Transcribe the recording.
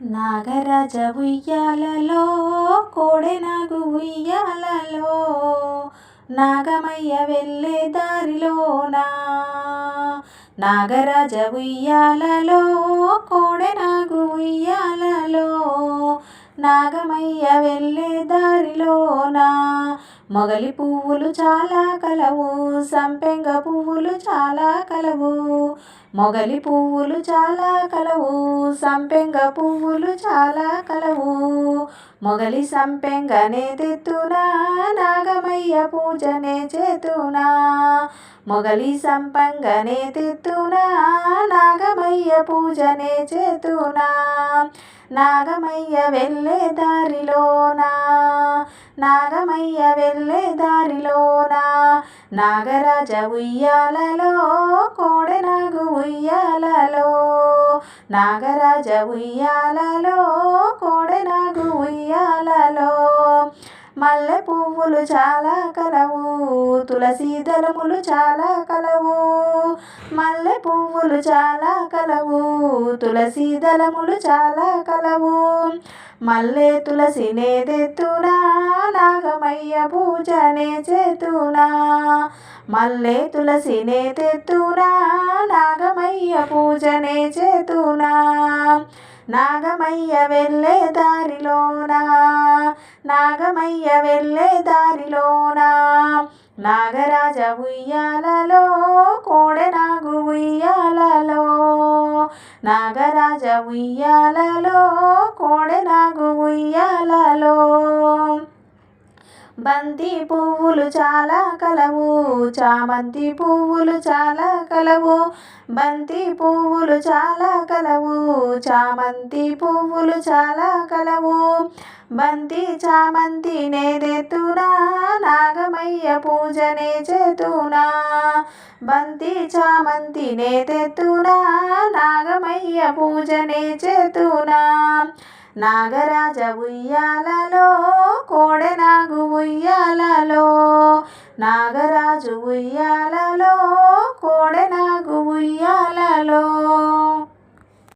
నాగరాజ ఉయ్యాలలో కోడెనాగు ఉయ్యాలలో నాగమయ్య వెళ్ళే దారిలోనా? నాగరాజ ఉయ్యాలలో కోడెనాగు ఉయ్యాలలో నాగమయ్య వెళ్ళే దారిలోనా మొగలి పువ్వులు చాలా కలవు సంపెంగ పువ్వులు చాలా కలవు. మొగలి పువ్వులు చాలా కలవు సంపెంగ పువ్వులు చాలా కలవు. మొగలి సంపెంగనే తెత్తునా నాగమయ్య పూజనే చేతునా. మొగలి సంపంగనే తెత్తునా నాగమయ్య పూజనే చేతునా. నాగమయ్య వెళ్ళే దారిలోనా నాగమయ్య వెళ్ళే దారిలోనా నాగరాజ ఉయ్యాలలో కోడెనాగు ఉయ్యాలలో నాగరాజ ఉయ్యాలలో కోడెనాగు ఉయ్యాలలో. మల్లె పువ్వులు చాలా కలవు తులసి దళములు చాలా కలవు. పువ్వులు చాలా కలవు తులసి దళములు చాలా కలవు. మల్లె తులసినే తెత్తునా నాగమయ్య పూజనే చేతునా. మల్లె తులసినే తెత్తునా నాగమయ్య పూజనే చేతునా. నాగమయ్య వెళ్ళే దారిలోనా నాగమయ్య వెళ్ళే దారిలోనా. నాగరాజ ఉయ్యాలలో కోడెనాగు ఉయ్యాలలో. నాగరాజ ఉయ్యాలలో కోడెనాగు ఉయ్యాలలో. బంతి పువ్వులు చాలా కలవు చామంతి పువ్వులు చాలా కలవు. బంతి పువ్వులు చాలా కలవు చామంతి పువ్వులు చాలా కలవు. బంతి చామంతి నేదెత్తునా నాగమయ్య పూజనే చేతునా? బంతి చామంతినే తెతునా నాగమయ్య పూజనే చేతునా? నాగరాజ ఉయ్యాలలో కోడెనాగు ఉయ్యాలలో నాగరాజు ఉయ్యాల